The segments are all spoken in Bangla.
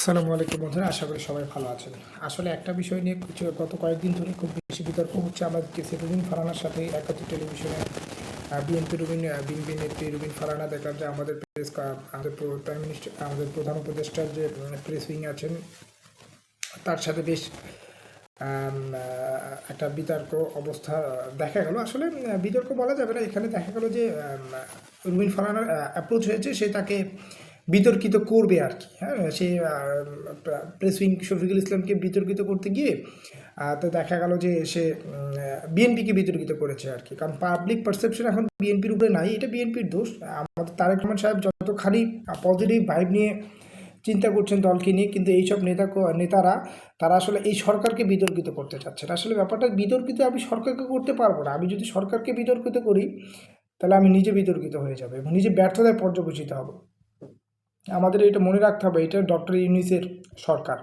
আসসালামু আলাইকুম বন্ধুরা, আশা করি সবাই ভালো আছেন। আসলে একটা বিষয় নিয়ে কিছু গত কয়েকদিন ধরে খুব বেশি বিতর্ক হচ্ছে আমাদের সেফুদ্দিন ফারানার সাথে একাত্তর টেলিভিশনে বিএনপি রুবিন বিএনপি নেত্রী রুবিন ফারানা দেখলাম যে আমাদের প্রেস আমাদের প্রাইম মিনিস্টার আমাদের প্রধান উপদেষ্টার যে প্রেস উইং আছেন, তার সাথে বেশ একটা বিতর্ক অবস্থা দেখা গেল। আসলে বিতর্ক বলা যাবে না। এখানে দেখা গেল যে রুবিন ফারানার অ্যাপ্রোচ হয়েছে। সে তাকে বিতর্কিত করবে আর কি হ্যাঁ? সে প্রেস উইং শফিকুল ইসলামকে বিতর্কিত করতে গিয়ে তো দেখা গেল যে সে বিএনপিকে বিতর্কিত করেছে আর কি। কারণ পাবলিক পারসেপশন এখন বিএনপির উপরে নাই, এটা বিএনপির দোষ। আমাদের তারেক রহমান সাহেব যতখানি পজিটিভ ভাইব নিয়ে চিন্তা করছেন দলকে নিয়ে, কিন্তু এইসব নেতা নেতারা, তারা আসলে এই সরকারকে বিতর্কিত করতে চাচ্ছেন আসলে ব্যাপারটা বিতর্কিত আমি সরকারকে করতে পারব না। আমি যদি সরকারকে বিতর্কিত করি, তাহলে আমি নিজে বিতর্কিত হয়ে যাব এবং নিজে ব্যর্থতায় পর্যবেসিত হব। আমাদের এটা মনে রাখতে হবে, এটা ডক্টর ইউনিসের সরকার।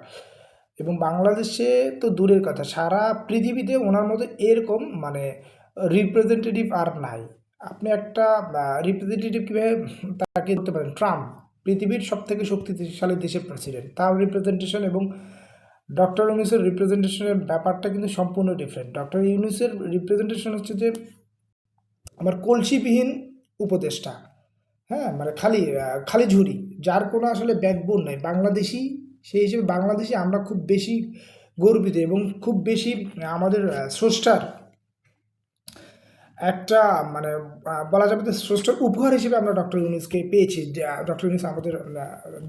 এবং বাংলাদেশে তো দূরের কথা, সারা পৃথিবীতে ওনার মতো এরকম মানে রিপ্রেজেন্টেটিভ আর নাই। আপনি একটা রিপ্রেজেন্টেটিভ কীভাবে তাকে করতে পারেন? ট্রাম্প, পৃথিবীর সব থেকে শক্তিশালী দেশের প্রেসিডেন্ট তার রিপ্রেজেন্টেশন এবং ডক্টর ইউনুসের রিপ্রেজেন্টেশনের ব্যাপারটা কিন্তু সম্পূর্ণ ডিফারেন্ট ডক্টর ইউনুসের রিপ্রেজেন্টেশন হচ্ছে যে, আমার কলসিবিহীন উপদেষ্টা। হ্যাঁ মানে খালি খালি ঝুড়ি, যার কোনো আসলে ব্যাকবোন নাই। বাংলাদেশি, সেই হিসেবে বাংলাদেশি আমরা খুব বেশি গর্বিত এবং খুব বেশি আমাদের স্রষ্টার একটা মানে বলা যাবে যে স্রষ্টার উপহার হিসেবে আমরা ডক্টর ইউনিসকে পেয়েছি ডক্টর ইউনিস আমাদের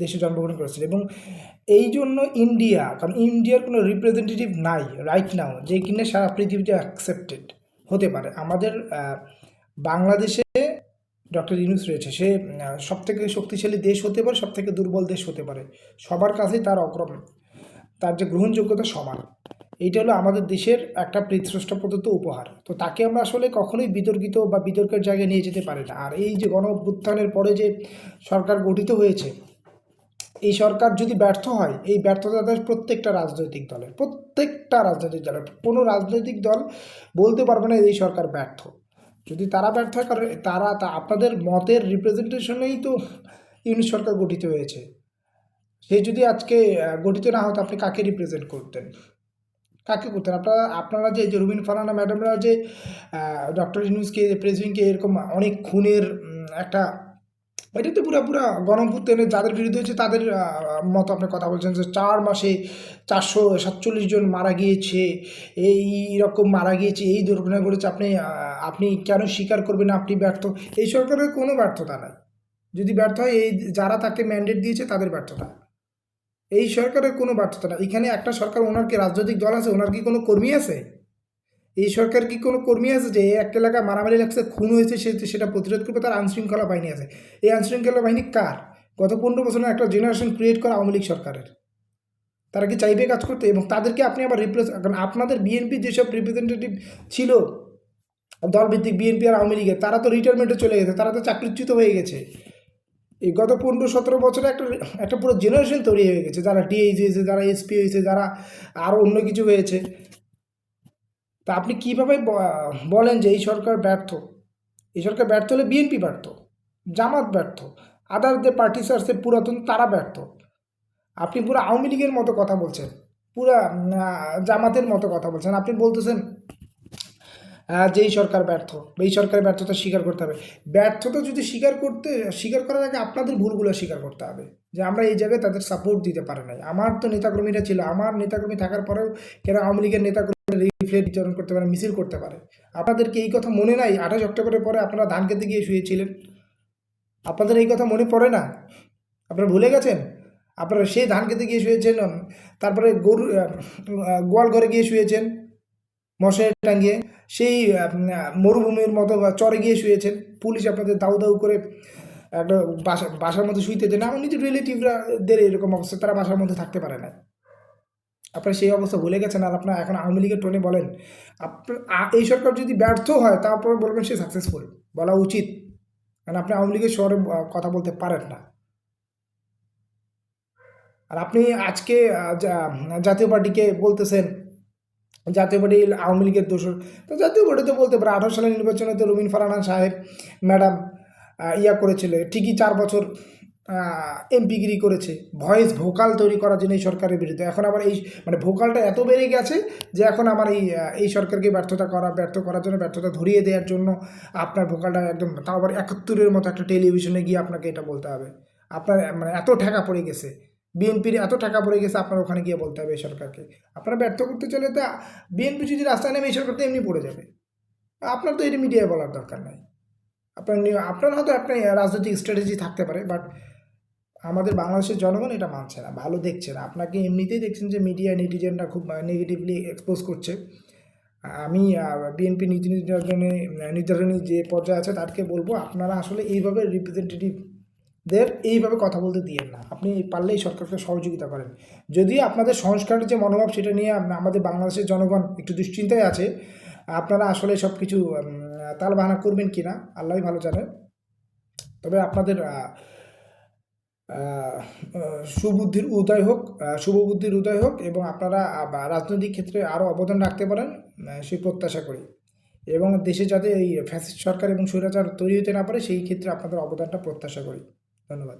দেশে জন্মগ্রহণ করেছেন। এবং এই জন্য ইন্ডিয়া কারণ ইন্ডিয়ার কোনো রিপ্রেজেন্টেটিভ নাই রাইট নাও যে কিনা সারা পৃথিবীতে অ্যাকসেপ্টেড হতে পারে। আমাদের বাংলাদেশে ডক্টর ইউনুস রয়েছে। সে সব থেকে শক্তিশালী দেশ হতে পারে সব থেকে দুর্বল দেশ হতে পারে। সবার কাছেই তার অগ্রম তার যে গ্রহণযোগ্যতা সমান এইটা হলো আমাদের দেশের একটা পৃথ্রষ্ট প্রদত্ত উপহার। তো তাকে আমরা আসলে কখনোই বিতর্কিত বা বিতর্কের জায়গায় নিয়ে যেতে পারি না। আর এই যে গণ পরে যে সরকার গঠিত হয়েছে, এই সরকার যদি ব্যর্থ হয়, এই ব্যর্থতা তাদের প্রত্যেকটা রাজনৈতিক দলের, প্রত্যেকটা রাজনৈতিক দলের। কোনো রাজনৈতিক দল বলতে পারবে না এই সরকার ব্যর্থ। যদি তারা ব্যর্থ করে তারা তা আপনাদের মতের রিপ্রেজেন্টেশনেই তো ইউনিট সরকার গঠিত হয়েছে। সে যদি আজকে গঠিত না হতো, আপনি কাকে রিপ্রেজেন্ট করতেন? কাকে করতেন? আপনারা আপনারা যে যে রুবিন ফারানা ম্যাডামরা যে ডক্টর ইউনুসকে প্রেসিডেন্টকে এরকম অনেক খুনের একটা এটা তো পুরো পুরো গণভূতের যাদের বিরুদ্ধে হচ্ছে তাদের মতো আপনি কথা বলছেন যে চার মাসে চারশো সাতচল্লিশ জন মারা গিয়েছে, এই রকম মারা গিয়েছে, এই দুর্ঘটনা ঘটেছে, আপনি আপনি কেন স্বীকার করবেন আপনি ব্যর্থ। এই সরকারের কোনো ব্যর্থতা নাই। যদি ব্যর্থ হয়, এই যারা তাকে ম্যান্ডেট দিয়েছে তাদের ব্যর্থতা। এই সরকারের কোনো ব্যর্থতা না এখানে একটা সরকার ওনার কি রাজনৈতিক দল আছে, ওনার কি কোনো কর্মী আছে? এই সরকার কি কোনো কর্মী আছে যে একটা এলাকায় মারামারি লাগছে, খুন হয়েছে, সে সেটা প্রতিরোধ করবে, তার আইনশৃঙ্খলা বাহিনী আছে। এই আইনশৃঙ্খলা বাহিনী কার? গত পনেরো বছরের একটা জেনারেশন ক্রিয়েট করা আওয়ামী লীগ সরকারের। তারা কি চাইবে কাজ করতে? এবং তাদেরকে আপনি আবার রিপ্লেস কারণ আপনাদের বিএনপি যেসব রিপ্রেজেন্টেটিভ ছিল, দলভিত্তিক বিএনপি আর আওয়ামী লীগের, তারা তো রিটায়ারমেন্টে চলে গেছে, তারা তো চাকরিচ্যুত হয়ে গেছে। এই গত পনেরো সতেরো বছরে একটা একটা পুরো জেনারেশন তৈরি হয়ে গেছে, যারা ডিএইচ হয়েছে যারা এসপি হয়েছে যারা আরও অন্য কিছু হয়েছে। তা আপনি কীভাবে বলেন যে এই সরকার ব্যর্থ? এই সরকার ব্যর্থ হলে বিএনপি ব্যর্থ জামাত ব্যর্থ আদার যে পার্টিস আছে পুরাতন তারা ব্যর্থ। আপনি পুরো আওয়ামী লীগের মতো কথা বলছেন পুরা জামাতের মতো কথা বলছেন। আপনি বলতেছেন আহ, যে এই সরকার ব্যর্থ এই সরকারের ব্যর্থতা স্বীকার করতে হবে। ব্যর্থতা যদি স্বীকার করতে স্বীকার করার আগে আপনাদের ভুলগুলো স্বীকার করতে হবে যে আমরা এই জায়গায় তাদের সাপোর্ট দিতে পারি নাই। আমার তো নেতাকর্মীরা ছিল আমার নেতাকর্মী থাকার পরেও কেন আওয়ামী লীগের নেতাকর্মী লিফলেট বিতরণ করতে পারে, মিছিল করতে পারে। আপনাদেরকে এই কথা মনে নাই, আঠাশ অক্টোবরের পরে আপনারা ধান খেতে গিয়ে শুয়েছিলেন। আপনাদের এই কথা মনে পড়ে না? আপনারা ভুলে গেছেন? আপনারা সেই ধান খেতে গিয়ে শুয়েছেন, তারপরে গরু গোয়াল ঘরে গিয়ে শুয়েছেন মশারি টাঙিয়ে, সেই মরুভূমির মতো চরে গিয়ে শুয়েছেন। পুলিশ আপনাদের দাউ দাউ করে একটা বাসা, বাসার মধ্যে শুইতে দেন আমার নিজের রিলেটিভরাদের এরকম অবস্থা, তারা বাসার মধ্যে থাকতে পারে না। আপনারা সেই অবস্থা ভুলে গেছেন আর আপনারা এখন আওয়ামী লীগের টোনে বলেন আপনার এই সরকার যদি ব্যর্থ হয় তারপর বলবেন সে সাকসেসফুল বলা উচিত। কারণ আপনি আওয়ামী লীগের শহরে কথা বলতে পারেন না। আর আপনি আজকে জাতীয় পার্টিকে বলতেছেন, জাতীয় পার্টি আওয়ামী লীগের দোষর, তো জাতীয় পার্টি তো বলতে পারে, আঠারো সালের নির্বাচনে তো রুমিন ফারানা সাহেব, ম্যাডাম ইয়া করেছিল, ঠিকই চার বছর এমপিগিরি করেছে। ভয়েস ভোকাল তৈরি করার জন্য এই সরকারের বিরুদ্ধে। এখন আবার এই মানে ভোকালটা এত বেড়ে গেছে যে এখন আমার এই এই সরকারকে ব্যর্থতা করা, ব্যর্থ করার জন্য, ব্যর্থতা ধরিয়ে দেওয়ার জন্য আপনার ভোকালটা একদম তাও আবার একাত্তরের মতো একটা টেলিভিশনে গিয়ে আপনাকে এটা বলতে হবে। আপনার মানে এত ঠেকা পড়ে গেছে। বিএনপির এত টাকা পড়ে গেছে, আপনার ওখানে গিয়ে বলতে হবে এই সরকারকে। আপনারা ব্যর্থ করতে চলে তা বিএনপি যদি রাস্তায় নেমে, এই সরকার তো এমনি পড়ে যাবে। আপনার তো এটা মিডিয়ায় বলার দরকার নাই। আপনার আপনার হয়তো আপনার রাজনৈতিক স্ট্র্যাটেজি থাকতে পারে বাট আমাদের বাংলাদেশের জনগণ এটা মানছে না, ভালো দেখছে না। আপনাকে এমনিতেই দেখছেন যে মিডিয়া নেটিজেনরা খুব নেগেটিভলি এক্সপোজ করছে। আমি বিএনপি নীতি নির্ধারণে নির্ধারণী যে পর্যায়ে আছে তাদেরকে বলব, আপনারা আসলে এইভাবে রিপ্রেজেন্টেটিভদের এইভাবে কথা বলতে দিয়েন না। আপনি পারলেই সরকারকে সহযোগিতা করেন। যদিও আপনাদের সংস্কারের যে মনোভাব সেটা নিয়ে আমাদের বাংলাদেশের জনগণ একটু দুশ্চিন্তায় আছে, আপনারা আসলে সব কিছু তাল বাহানা করবেন কি না আল্লাহই ভালো জানে। তবে আপনাদের সুবুদ্ধির উদয় হোক শুভ শুভবুদ্ধির উদয় হোক এবং আপনারা রাজনৈতিক ক্ষেত্রে আরও অবদান রাখতে পারেন সেই প্রত্যাশা করি। এবং দেশে যাতে এই ফ্যাসিস্ট সরকার এবং স্বৈরাচার তৈরি হতে না পারে, সেই ক্ষেত্রে আপনাদের অবদানটা প্রত্যাশা করি। ধন্যবাদ।